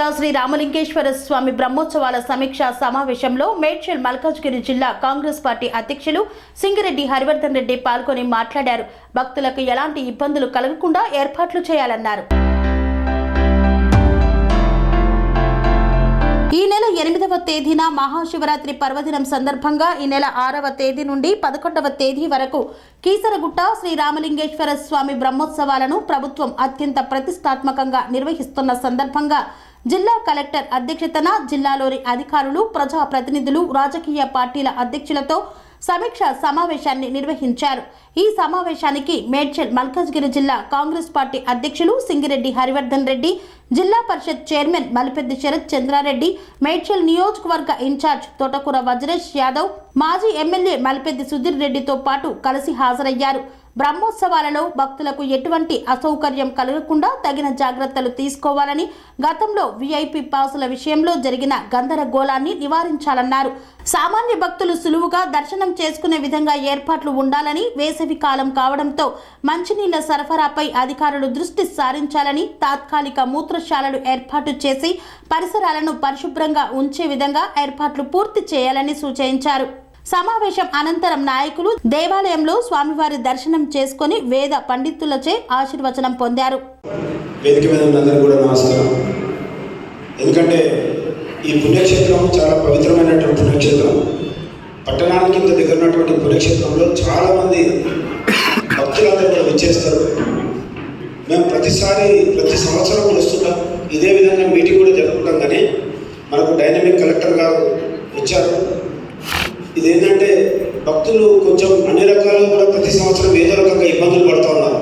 కోట శ్రీ రామలింగేశ్వర స్వామి బ్రహ్మోత్సవాల సమీక్ష సమావేశంలో మేడ్చల్ మల్కాజ్గిరి జిల్లా కాంగ్రెస్ పార్టీ అధ్యక్షులు సింగిరెడ్డి హరివర్ధన్ రెడ్డి పాల్గొని మాట్లాడారు. భక్తులకు ఎలాంటి ఇబ్బందులు కలగకుండా ఏర్పాట్లు చేయాలన్నారు. ఈ నెల ఎనిమిదవ తేదీన మహాశివరాత్రి పర్వదినం సందర్భంగా ఈ నెల ఆరవ తేదీ నుండి పదకొండవ తేదీ వరకు కీసరగుట్ట శ్రీ రామలింగేశ్వర స్వామి బ్రహ్మోత్సవాలను ప్రభుత్వం అత్యంత ప్రతిష్టాత్మకంగా నిర్వహిస్తున్న సందర్భంగా జిల్లా కలెక్టర్ అధ్యక్షతన జిల్లాలోని అధికారులు ప్రజా ప్రతినిధులు రాజకీయ పార్టీల అధ్యక్షులతో సమీక్ష సమావేశాన్ని నిర్వహించారు. ఈ సమావేశానికి మేడ్చల్ మల్కాజ్గిరి జిల్లా కాంగ్రెస్ పార్టీ అధ్యక్షులు సింగిరెడ్డి హరివర్ధన్ రెడ్డి జిల్లా పరిషత్ చైర్మన్ మలిపెద్ది శరత్ చంద్రారెడ్డి మేడ్చల్ నియోజకవర్గ ఇన్ఛార్జ్ తోటకూర వజ్రేష్ యాదవ్ మాజీ ఎమ్మెల్యే మలిపెద్ది సుధీర్ రెడ్డితో పాటు కలిసి హాజరయ్యారు. బ్రహ్మోత్సవాలలో భక్తులకు ఎటువంటి అసౌకర్యం కలగకుండా తగిన జాగ్రత్తలు తీసుకోవాలని గతంలో వీఐపీ పాసుల విషయంలో జరిగిన గందరగోళాన్ని నివారించాలన్నారు. సామాన్య భక్తులు సులువుగా దర్శనం చేసుకునే విధంగా ఏర్పాట్లు ఉండాలని వేసవి కాలం కావడంతో మంచినీళ్ళ సరఫరాపై అధికారులు దృష్టి సారించాలని తాత్కాలిక మూత్రశాలలు ఏర్పాటు చేసి పరిసరాలను పరిశుభ్రంగా ఉంచే విధంగా ఏర్పాట్లు పూర్తి చేయాలని సూచించారు. సమావేశం అనంతరం నాయకులు దేవాలయంలో స్వామివారి దర్శనం చేసుకొని వేద పండితులచే ఆశీర్వచనం పొందారు. వేదిక మీద కూడా నమస్కారం. ఎందుకంటే ఈ పుణ్యక్షేత్రం చాలా పవిత్రమైనటువంటి పుణ్యక్షేత్రం. పట్టణానికి ఇంత దగ్గర ఉన్నటువంటి పుణ్యక్షేత్రంలో చాలామంది భక్తులందరూ కూడా విచ్చేస్తారు. మేము ప్రతిసారి ప్రతి సంవత్సరం కూడా వస్తుంటాం ఇదే విధంగా మీటింగ్ కూడా జరుపుకుంటాం కానీ మనకు డైనమిక్ కలెక్టర్ గారు ఇచ్చారు ఇదేంటంటే భక్తులు కొంచెం అన్ని రకాలు కూడా ప్రతి సంవత్సరం ఏదో రకంగా ఇబ్బందులు పడుతూ ఉన్నారు.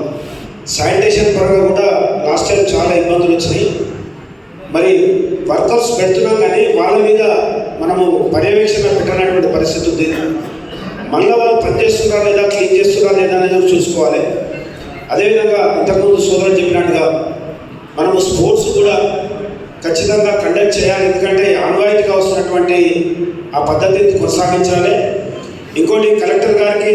శానిటేషన్ పరంగా కూడా లాస్ట్ టైం చాలా ఇబ్బందులు వచ్చినాయి. మరి వర్కర్స్ పెడుతున్నాం కానీ వాళ్ళ మీద మనము పర్యవేక్షణ పెట్టనటువంటి పరిస్థితి ఉంది. మళ్ళీ వాళ్ళు పనిచేస్తున్నారా లేదా క్లీన్ చేస్తున్నారా లేదా అనేది చూసుకోవాలి. అదేవిధంగా ఇంతకుముందు సోదరులు చెప్పినట్టుగా మనము స్పోర్ట్స్ కూడా ఖచ్చితంగా కండక్ట్ చేయాలి. ఎందుకంటే ఆన్వాయితీగా వస్తున్నటువంటి ఆ పద్ధతిని కొనసాగించాలి. ఇంకోటి కలెక్టర్ గారికి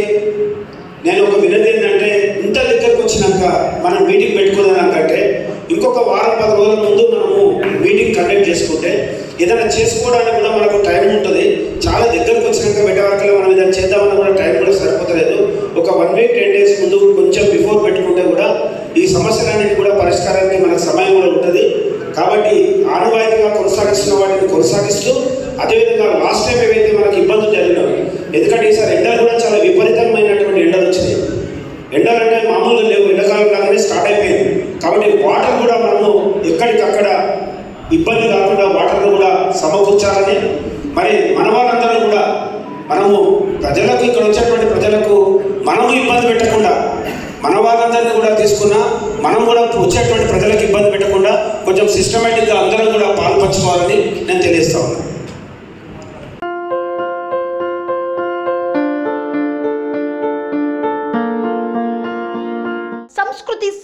నేను ఒక వినతి ఏంటంటే ఇంత దగ్గరకు వచ్చినాక మనం మీటింగ్ పెట్టుకున్నాకంటే ఇంకొక వారం పది రోజుల ముందు మనము మీటింగ్ కండక్ట్ చేసుకుంటే ఏదైనా చేసుకోవడానికి కూడా మనకు టైం ఉంటుంది. చాలా దగ్గరకు వచ్చినాక పెట్టే మనం ఏదైనా చేద్దామన్నా కూడా టైం కూడా సరిపోతలేదు. ఒక వన్ వీక్ టెన్ డేస్ ముందు కొంచెం బిఫోర్ పెట్టుకుంటే కూడా ఈ సమస్యలన్నిటి కూడా పరిష్కారానికి మనకు సమయం కూడా ఉంటుంది. కాబట్టి ఆనవాయితీగా కొనసాగిస్తున్న వాటిని కొనసాగిస్తూ అదేవిధంగా లాస్ట్ టైం ఏవైతే మనకి ఇబ్బందులు జరిగినాయి ఎందుకంటే ఈసారి ఎండలు కూడా చాలా విపరీతమైనటువంటి ఎండలు వచ్చినాయి. ఎండలు అంటే మామూలుగా లేవు ఎండాకాలం లాగానే స్టార్ట్ అయిపోయింది. కాబట్టి వాటర్ కూడా మనము ఎక్కడికక్కడ ఇబ్బంది కాకుండా వాటర్ను కూడా సమకూర్చాలని మరి మన వారందరూ కూడా మనము ప్రజలకు ఇక్కడ వచ్చేటువంటి ప్రజలకు మనము ఇబ్బంది పెట్టకుండా మన వాళ్ళందరినీ కూడా తీసుకున్నా మనం కూడా వచ్చేటువంటి ప్రజలకు ఇబ్బంది పెట్టకుండా కొంచెం సిస్టమేటిక్గా అందరం కూడా పాల్పంచుకోవాలని నేను తెలియజేస్తా ఉన్నాను సంస్కృతి